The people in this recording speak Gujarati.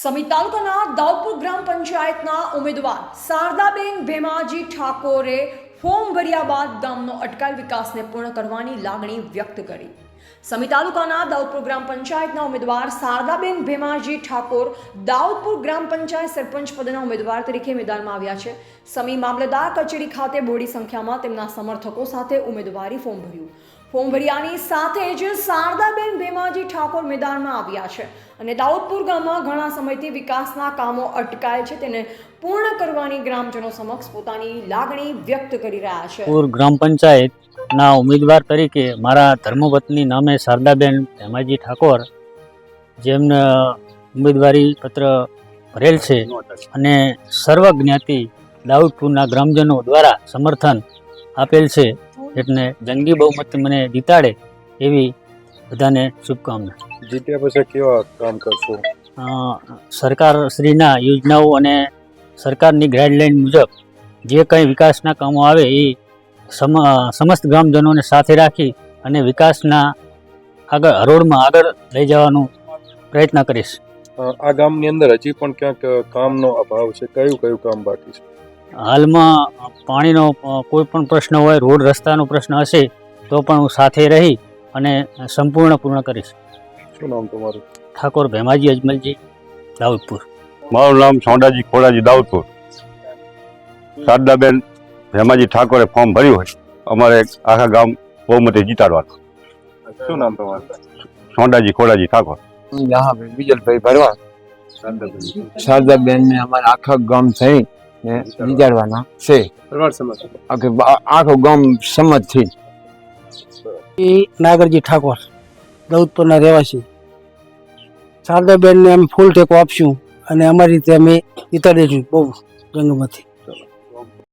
સમી તાલુકાના દાઉદપુર ગ્રામ પંચાયતના ઉમેદવાર શારદાબેન ભેમાજી ઠાકોરે ફોર્મ ભર્યા બાદ ગામનો અટકાયેલ વિકાસને પૂર્ણ કરવાની લાગણી વ્યક્ત કરી. સમી તાલુકાના દાઉદપુર ગ્રામ પંચાયતના ઉમેદવાર શારદાબેન ભેમાજી ઠાકોર દાઉદપુર ગ્રામ પંચાયત સરપંચ પદના ઉમેદવાર તરીકે મેદાનમાં આવ્યા છે. સમી મામલતદાર કચેરી ખાતે બોડી સંખ્યામાં તેમના સમર્થકો સાથે ઉમેદવારી ફોર્મ ભર્યું. ફોર્મ સાથે જ શારદાબેન ભેમાજી ઠાકોર મેદાનમાં આવ્યા છે. અને દાઉદપુર ગામમાં ઘણા સમયથી વિકાસના કામો અટકાય છે. તેને પૂર્ણ કરવાની ગ્રામજનો સમક્ષ પોતાની લાગણી વ્યક્ત કરી રહ્યા છે. પૂર ગ્રામ પંચાયતના ઉમેદવાર તરીકે મારા ધર્મપત્ની નામે શારદાબેન ભેમાજી ઠાકોર જેમને ઉમેદવારી પત્ર ભરેલ છે અને સર્વ જ્ઞાતિ દાઉદપુરના ગ્રામજનો દ્વારા સમર્થન આપેલ છે. એટલે જંગી બહુમતી મને જીતાડે એવી બધાને શુભકામના. જીત્યા પછી કેવા કામ કરશો? સરકાર સરકારશ્રીના યોજનાઓ અને સરકારની ગાઈડલાઈન મુજબ જે કંઈ વિકાસના કામો આવે એ સમ સમસ્ત ગ્રામજનોને સાથે રાખી અને વિકાસના આગળ હરોળમાં આગળ લઈ જવાનો પ્રયત્ન કરીશ. આ ગામની અંદર હજી પણ ક્યાંક કામનો અભાવ છે? કયું કયું કામ બાકી છે? હાલમાં પાણીનો કોઈ પણ પ્રશ્ન હોય રોડ રસ્તાનો પ્રશ્ન હશે તો પણ હું સાથે રહી અને સંપૂર્ણ પૂર્ણ કરીશ. શું નામ તમારું? ઠાકોર ભેમાજી અજમલજી દાઉદપુર. મારું નામ સોંડાજી ખોડાજી દાઉદપુર. શારદાબેન ભેમાજી ઠાકોરે ફોર્મ ભર્યું હોય અમારે આખા ગામ બહુમતી જીતાડવાનું. શું નામ તમારું? સોંડાજી ખોડાજી ઠાકોર. બીજલભાઈ ભરવા શારદાબેન. ને અમારા આખા ગામ થઈ ને વિચારવાના છે. આખો ગામ સંમતથી એ નાગરજી ઠાકોર દૌદપુરના રહેવાસી. શારદાબેનને અમે ફૂલ ટેકો આપશું અને અમારી રીતે અમે જીતાડીશું બહુ જંગમાંથી